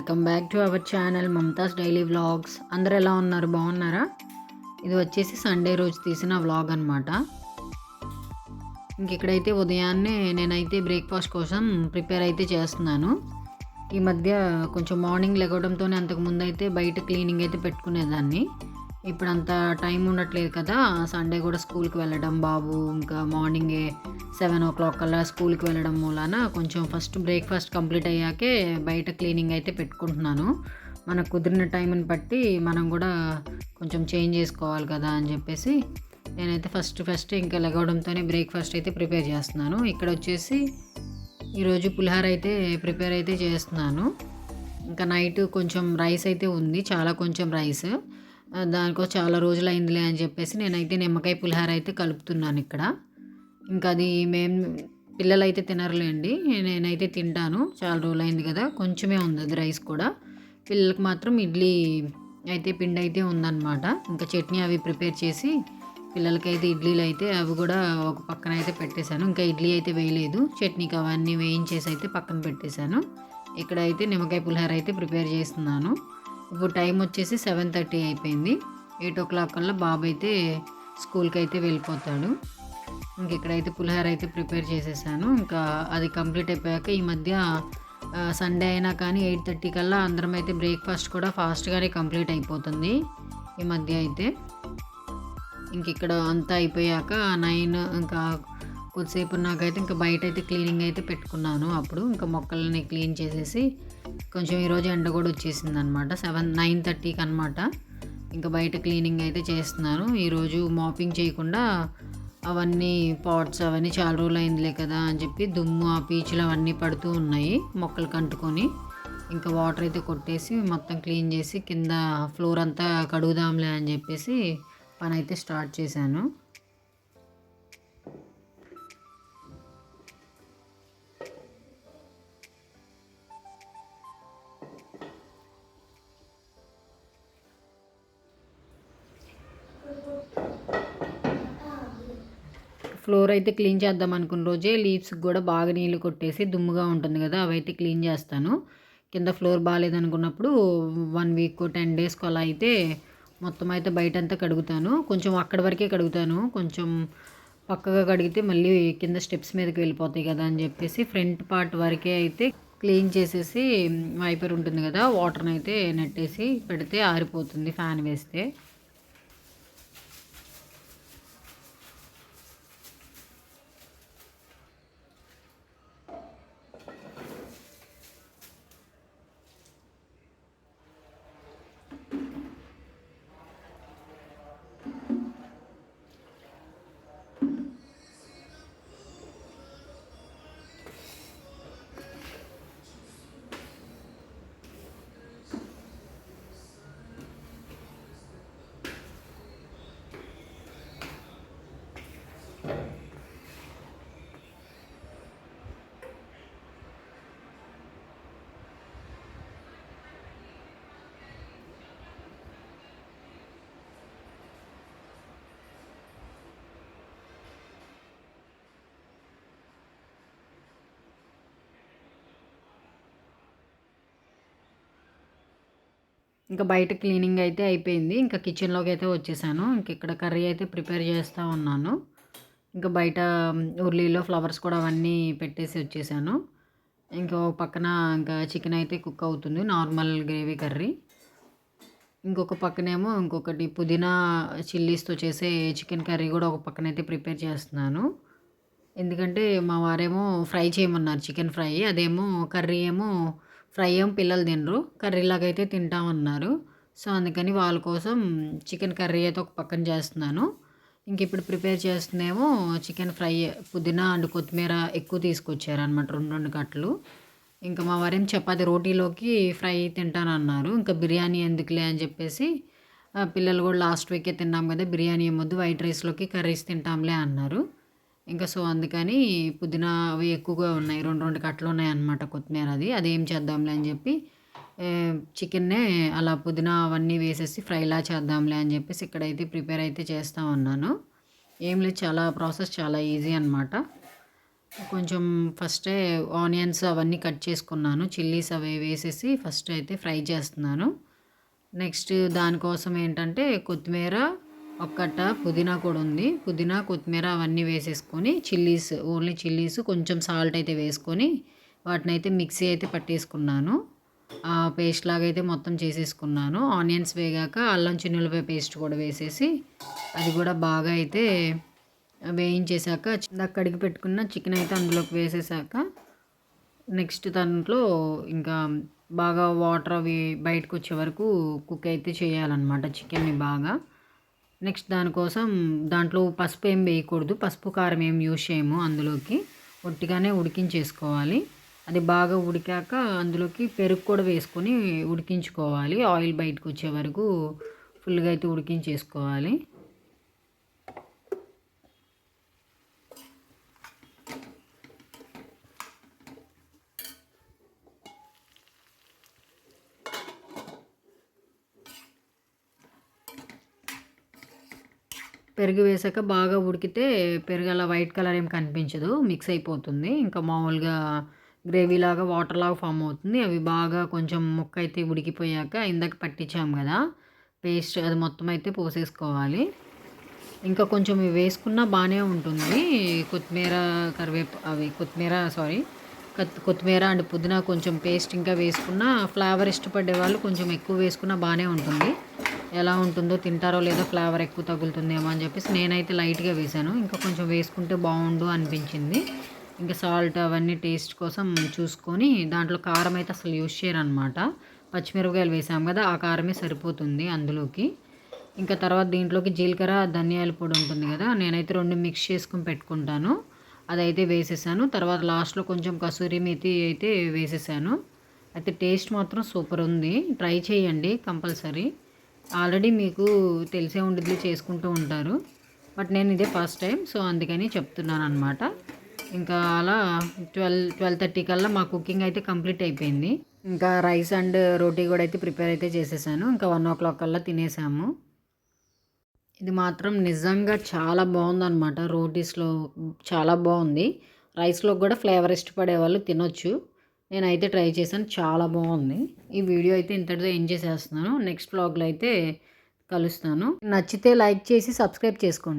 Welcome back to our channel Mamatha's daily vlogs. అందరు ఎలా ఉన్నారు? బాగున్నారా? ఇది వచ్చేసి సండే రోజు తీసిన వ్లాగ్ అనమాట ఇంక ఇక్కడైతే ఉదయాన్నే నేనైతే బ్రేక్ఫాస్ట్ కోసం ప్రిపేర్ అయితే చేస్తున్నాను. ఈ మధ్య కొంచెం మార్నింగ్ లెగవడంతోనే అంతకు ముందు అయితే బయట క్లీనింగ్ అయితే పెట్టుకునేదాన్ని. ఇప్పుడు అంత టైం ఉండట్లేదు కదా. సండే కూడా స్కూల్కి వెళ్ళడం బాబు. ఇంకా మార్నింగే సెవెన్ ఓ క్లాక్ కల్లా స్కూల్కి వెళ్ళడం మూలాన కొంచెం ఫస్ట్ బ్రేక్ఫాస్ట్ కంప్లీట్ అయ్యాకే బయట క్లీనింగ్ అయితే పెట్టుకుంటున్నాను. మనకు కుదిరిన టైంని బట్టి మనం కూడా కొంచెం చేంజ్ చేసుకోవాలి కదా అని చెప్పేసి నేనైతే ఫస్ట్ ఫస్ట్ ఇంకా లెగవడంతోనే బ్రేక్ఫాస్ట్ అయితే ప్రిపేర్ చేస్తున్నాను. ఇక్కడ వచ్చేసి ఈరోజు పులిహార అయితే ప్రిపేర్ అయితే చేస్తున్నాను. ఇంకా నైట్ కొంచెం రైస్ అయితే ఉంది. చాలా కొంచెం రైస్. దానికో చాలా రోజులు అయిందిలే అని చెప్పేసి నేనైతే నిమ్మకాయ పులిహార అయితే కలుపుతున్నాను ఇక్కడ. ఇంకా అది మేము పిల్లలు అయితే తినరులేండి నేనైతే తింటాను. చాలా రోజులు అయింది కదా కొంచెమే ఉంది అది రైస్ కూడా. పిల్లలకు మాత్రం ఇడ్లీ అయితే పిండి అయితే ఉందన్నమాట. ఇంకా చట్నీ అవి ప్రిపేర్ చేసి పిల్లలకైతే ఇడ్లీలు అయితే అవి కూడా ఒక పక్కన అయితే పెట్టేశాను. ఇంకా ఇడ్లీ అయితే వేయలేదు. చట్నీకి అవన్నీ వేయించేసి అయితే పక్కన పెట్టేశాను. ఇక్కడ అయితే నిమ్మకాయ పులిహార అయితే ప్రిపేర్ చేస్తున్నాను. ఇప్పుడు టైం వచ్చేసి సెవెన్ థర్టీ అయిపోయింది. ఎయిట్ ఓ క్లాక్ కల్లా బాబు అయితే స్కూల్కి అయితే వెళ్ళిపోతాడు. ఇంక ఇక్కడైతే పులిహోర అయితే ప్రిపేర్ చేసేసాను. ఇంకా అది కంప్లీట్ అయిపోయాక ఈ మధ్య సండే అయినా కానీ ఎయిట్ థర్టీ కల్లా అందరం అయితే బ్రేక్ఫాస్ట్ కూడా ఫాస్ట్గానే కంప్లీట్ అయిపోతుంది ఈ మధ్య అయితే. ఇంక ఇక్కడ అంతా అయిపోయాక నైన్ ఇంకా కొద్దిసేపు నాకైతే ఇంకా బయట అయితే క్లీనింగ్ అయితే పెట్టుకున్నాను అప్పుడు. ఇంకా మొక్కలని క్లీన్ చేసేసి కొంచెం ఈరోజు ఎండ కూడా వచ్చేసింది అనమాట సెవెన్ నైన్ థర్టీకి అనమాట ఇంకా బయట క్లీనింగ్ అయితే చేస్తున్నాను ఈరోజు మాపింగ్ చేయకుండా అవన్నీ పాట్స్ అవన్నీ చాలా రోజులు అయిందిలే కదా అని చెప్పి దుమ్ము ఆ పీచులు అవన్నీ పడుతూ ఉన్నాయి మొక్కలు కంటుకొని. ఇంకా వాటర్ అయితే కొట్టేసి మొత్తం క్లీన్ చేసి కింద ఫ్లోర్ అంతా కడుగుదాంలే అని చెప్పేసి పని అయితే స్టార్ట్ చేశాను. ఫ్లోర్ అయితే క్లీన్ చేద్దాం అనుకున్న రోజే లీవ్స్కి కూడా బాగా నీళ్ళు కొట్టేసి దుమ్ముగా ఉంటుంది కదా అవైతే క్లీన్ చేస్తాను. కింద ఫ్లోర్ బాగాలేదనుకున్నప్పుడు వన్ వీక్ టెన్ డేస్కి అలా అయితే మొత్తం అయితే బయట అంతా కడుగుతాను. కొంచెం అక్కడి వరకే కడుగుతాను. కొంచెం పక్కగా కడిగితే మళ్ళీ కింద స్టెప్స్ మీదకి వెళ్ళిపోతాయి కదా అని చెప్పేసి ఫ్రంట్ పార్ట్ వరకే అయితే క్లీన్ చేసేసి వైపర్ ఉంటుంది కదా వాటర్ని అయితే నెట్టేసి పెడితే ఆరిపోతుంది ఫ్యాన్ వేస్తే. ఇంకా బయట క్లీనింగ్ అయితే అయిపోయింది. ఇంకా కిచెన్లోకి అయితే వచ్చేసాను. ఇంక ఇక్కడ కర్రీ అయితే ప్రిపేర్ చేస్తూ ఉన్నాను. ఇంకా బయట ఉర్లీలో ఫ్లవర్స్ కూడా అవన్నీ పెట్టేసి వచ్చేసాను. ఇంకో పక్కన ఇంకా చికెన్ అయితే కుక్ అవుతుంది. Normal gravy curry. ఇంకొక పక్కనేమో ఇంకొకటి పుదీనా చిల్లీస్తో చేసే చికెన్ కర్రీ కూడా ఒక పక్కన అయితే ప్రిపేర్ చేస్తున్నాను. ఎందుకంటే మా వారేమో ఫ్రై చేయమన్నారు చికెన్ ఫ్రై. అదేమో కర్రీ ఏమో ఫ్రై ఏం పిల్లలు తినరు. కర్రీలాగైతే అయితే తింటామన్నారు. సో అందుకని వాళ్ళ కోసం చికెన్ కర్రీ అయితే ఒక పక్కన చేస్తున్నాను. ఇంక ఇప్పుడు ప్రిపేర్ చేస్తుందేమో చికెన్ ఫ్రై పుదీనా అండ్ కొత్తిమీర ఎక్కువ తీసుకొచ్చారనమాట రెండు రెండు కట్టలు. ఇంకా మా వారేం చపాతి రోటీలోకి ఫ్రై తింటానన్నారు. ఇంకా బిర్యానీ ఎందుకులే అని చెప్పేసి పిల్లలు కూడా లాస్ట్ వీకే తిన్నాం కదా బిర్యానీ ఏమొద్దు వైట్ రైస్లోకి కర్రీస్ తింటాంలే అన్నారు. ఇంకా సో అందుకని పుదీనా అవి ఎక్కువగా ఉన్నాయి. రెండు రెండు కట్టలు ఉన్నాయి అన్నమాట కొత్తిమీర అది. అదేం చేద్దాంలే అని చెప్పి చికెన్నే అలా పుదీనా అవన్నీ వేసేసి ఫ్రైలా చేద్దాంలే అని చెప్పేసి ఇక్కడైతే ప్రిపేర్ అయితే చేస్తూ ఉన్నాను. ఏం లేదు చాలా ప్రాసెస్ చాలా ఈజీ అనమాట కొంచెం ఫస్టే ఆనియన్స్ అవన్నీ కట్ చేసుకున్నాను. చిల్లీస్ అవి వేసేసి ఫస్ట్ అయితే ఫ్రై చేస్తున్నాను. నెక్స్ట్ దానికోసం ఏంటంటే కొత్తిమీర ఒక్కట పుదీనా కూడా ఉంది. పుదీనా కొత్తిమీర అవన్నీ వేసేసుకొని చిల్లీస్ ఓన్లీ చిల్లీస్ కొంచెం సాల్ట్ అయితే వేసుకొని వాటిని అయితే మిక్సీ అయితే పట్టేసుకున్నాను. ఆ పేస్ట్ లాగా అయితే మొత్తం చేసేసుకున్నాను. ఆనియన్స్ వేగాక అల్లం చిన్నులపై పేస్ట్ కూడా వేసేసి అది కూడా బాగా అయితే వేయించేసాక అక్కడికి పెట్టుకున్న చికెన్ అయితే అందులోకి వేసేసాక నెక్స్ట్ దాంట్లో ఇంకా బాగా వాటర్ అవి బయటకు వచ్చే వరకు కుక్ అయితే చేయాలన్నమాట చికెన్ని బాగా. నెక్స్ట్ దానికోసం దాంట్లో పసుపు ఏం వేయకూడదు. పసుపు కారం ఏం యూజ్ చేయము అందులోకి. ఒట్టిగానే ఉడికించేసుకోవాలి. అది బాగా ఉడికాక అందులోకి పెరుగు కూడా వేసుకొని ఉడికించుకోవాలి. ఆయిల్ బయటకు వచ్చే వరకు ఫుల్గా అయితే ఉడికించేసుకోవాలి. పెరుగు వేసాక బాగా ఉడికితే పెరుగు అలా వైట్ కలర్ ఏం కనిపించదు మిక్స్ అయిపోతుంది. ఇంకా మామూలుగా గ్రేవీ లాగా వాటర్ లాగా ఫామ్ అవుతుంది. అవి బాగా కొంచెం ముక్క అయితే ఉడికిపోయాక ఇందాక పట్టించాం కదా పేస్ట్ అది మొత్తం అయితే పోసేసుకోవాలి. ఇంకా కొంచెం వేసుకున్నా బాగానే ఉంటుంది. కొత్తిమీర కరివేప అవి కొత్తిమీర సారీ కొత్తిమీర అండ్ పుదీనా కొంచెం పేస్ట్ ఇంకా వేసుకున్న ఫ్లేవర్ ఇష్టపడే వాళ్ళు కొంచెం ఎక్కువ వేసుకున్నా బాగానే ఉంటుంది. ఎలా ఉంటుందో తింటారో లేదో ఫ్లేవర్ ఎక్కువ తగులుతుందేమో అని చెప్పేసి నేనైతే లైట్గా వేసాను ఇంకా కొంచెం వేసుకుంటే బాగుండు అనిపించింది. ఇంకా సాల్ట్ అవన్నీ టేస్ట్ కోసం చూసుకొని దాంట్లో కారం అయితే అసలు యూజ్ చేయరనమాట. పచ్చిమిరపకాయలు వేసాము కదా ఆ కారమే సరిపోతుంది అందులోకి. ఇంకా తర్వాత దీంట్లోకి జీలకర్ర ధనియాల పొడి ఉంటుంది కదా నేనైతే రెండు మిక్స్ చేసుకుని పెట్టుకుంటాను. అదైతే వేసేసాను. తర్వాత లాస్ట్లో కొంచెం కసూరి మెతి అయితే వేసేసాను. అయితే టేస్ట్ మాత్రం సూపర్ ఉంది. ట్రై చేయండి కంపల్సరీ. ఆల్రెడీ మీకు తెలిసే ఉండేది చేసుకుంటూ ఉంటారు. బట్ నేను ఇదే ఫస్ట్ టైం సో అందుకని చెప్తున్నాను అనమాట ఇంకా అలా ట్వెల్వ్ ట్వెల్వ్ థర్టీ కల్లా మా కుకింగ్ అయితే కంప్లీట్ అయిపోయింది. ఇంకా రైస్ అండ్ రోటీ కూడా అయితే ప్రిపేర్ అయితే చేసేసాను. ఇంకా వన్ ఓ క్లాక్ కల్లా తినేసాము. ఇది మాత్రం నిజంగా చాలా బాగుందన్నమాట. రోటీస్లో చాలా బాగుంది. రైస్లో కూడా ఫ్లేవర్ ఇష్టపడే వాళ్ళు తినొచ్చు. నేనైతే ట్రై చేశాను. చాలా బాగుంది. ఈ వీడియో అయితే ఇంతటితో ఎంజాయ్ చేస్తున్నాను నెక్స్ట్ బ్లాగ్లో అయితే కలుస్తాను. నచ్చితే లైక్ చేసి సబ్స్క్రైబ్ చేసుకోండి.